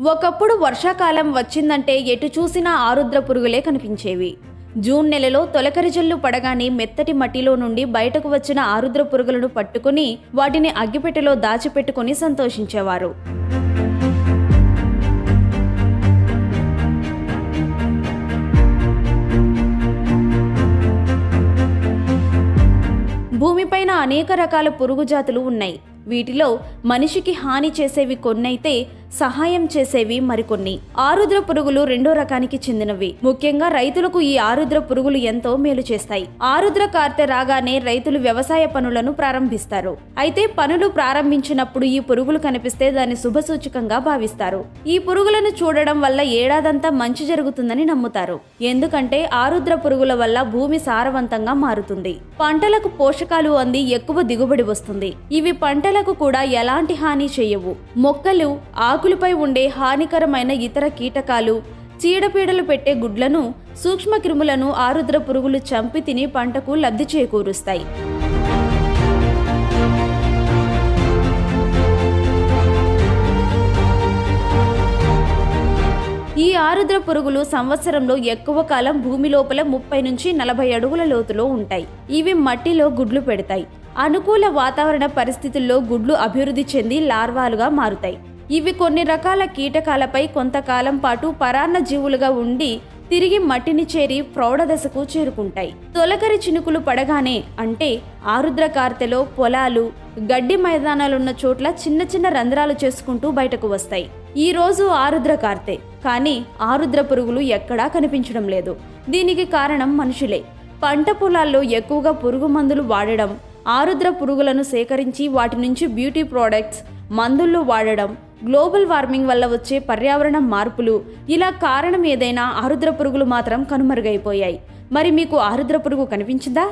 ఒకప్పుడు వర్షాకాలం వచ్చిందంటే ఎటు చూసినా ఆరుద్ర పురుగులే కనిపించేవి. జూన్ నెలలో తొలకరి జల్లు పడగానే మెత్తటి మట్టిలో నుండి బయటకు వచ్చిన ఆరుద్ర పురుగులను పట్టుకుని వాటిని అగ్గిపెట్టెలో దాచిపెట్టుకుని సంతోషించేవారు. భూమిపైన అనేక రకాల పురుగు జాతులు ఉన్నాయి. వీటిలో మనిషికి హాని చేసేవి కొన్నైతే సహాయం చేసేవి మరికొన్ని. ఆరుద్ర పురుగులు రెండో రకానికి చెందినవి. ముఖ్యంగా రైతులకు ఈ ఆరుద్ర పురుగులు ఎంతో మేలు చేస్తాయి. ఆరుద్ర కార్తె రాగానే రైతులు వ్యవసాయ పనులను ప్రారంభిస్తారు. అయితే పనులు ప్రారంభించినప్పుడు ఈ పురుగులు కనిపిస్తే దాన్ని శుభసూచకంగా భావిస్తారు. ఈ పురుగులను చూడడం వల్ల ఏడాదంతా మంచి జరుగుతుందని నమ్ముతారు. ఎందుకంటే ఆరుద్ర పురుగుల వల్ల భూమి సారవంతంగా మారుతుంది. పంటలకు పోషకాలు అంది ఎక్కువ దిగుబడి వస్తుంది. ఇవి పంటలకు కూడా ఎలాంటి హాని చేయవు. మొక్కలు ఆకు ఆకులపై ఉండే హానికరమైన ఇతర కీటకాలు చీడపీడలు పెట్టే గుడ్లను సూక్ష్మక్రిములను ఆరుద్ర పురుగులు చంపి తిని పంటకు లబ్ధి చేకూరుస్తాయి. ఈ ఆరుద్ర పురుగులు సంవత్సరంలో ఎక్కువ కాలం భూమి లోపల ముప్పై నుంచి నలభై అడుగుల లోతులో ఉంటాయి. ఇవి మట్టిలో గుడ్లు పెడతాయి. అనుకూల వాతావరణ పరిస్థితుల్లో గుడ్లు అభివృద్ధి చెంది లార్వాలుగా మారుతాయి. ఇవి కొన్ని రకాల కీటకాలపై కొంతకాలం పాటు పరాన్న జీవులుగా ఉండి తిరిగి మట్టిని చేరి ప్రౌఢదశకు చేరుకుంటాయి. తొలకరి చినుకులు పడగానే అంటే ఆరుద్ర కార్తెలో పొలాలు గడ్డి మైదానాలున్న చోట్ల చిన్న చిన్న రంధ్రాలు చేసుకుంటూ బయటకు వస్తాయి. ఈ రోజు ఆరుద్ర కార్తె కానీ ఆరుద్ర పురుగులు ఎక్కడా కనిపించడం లేదు. దీనికి కారణం మనుషులే. పంట పొలాల్లో ఎక్కువగా పురుగు మందులు వాడడం ఆరుద్ర పురుగులను సేకరించి వాటి నుంచి బ్యూటీ ప్రోడక్ట్స్ మందులు వాడడం గ్లోబల్ వార్మింగ్ వల్ల వచ్చే పర్యావరణ మార్పులు. ఇలా కారణం ఏదైనా ఆరుద్ర పురుగులు మాత్రం కనుమరుగైపోయాయి. మరి మీకు ఆరుద్ర పురుగు కనిపించిందా?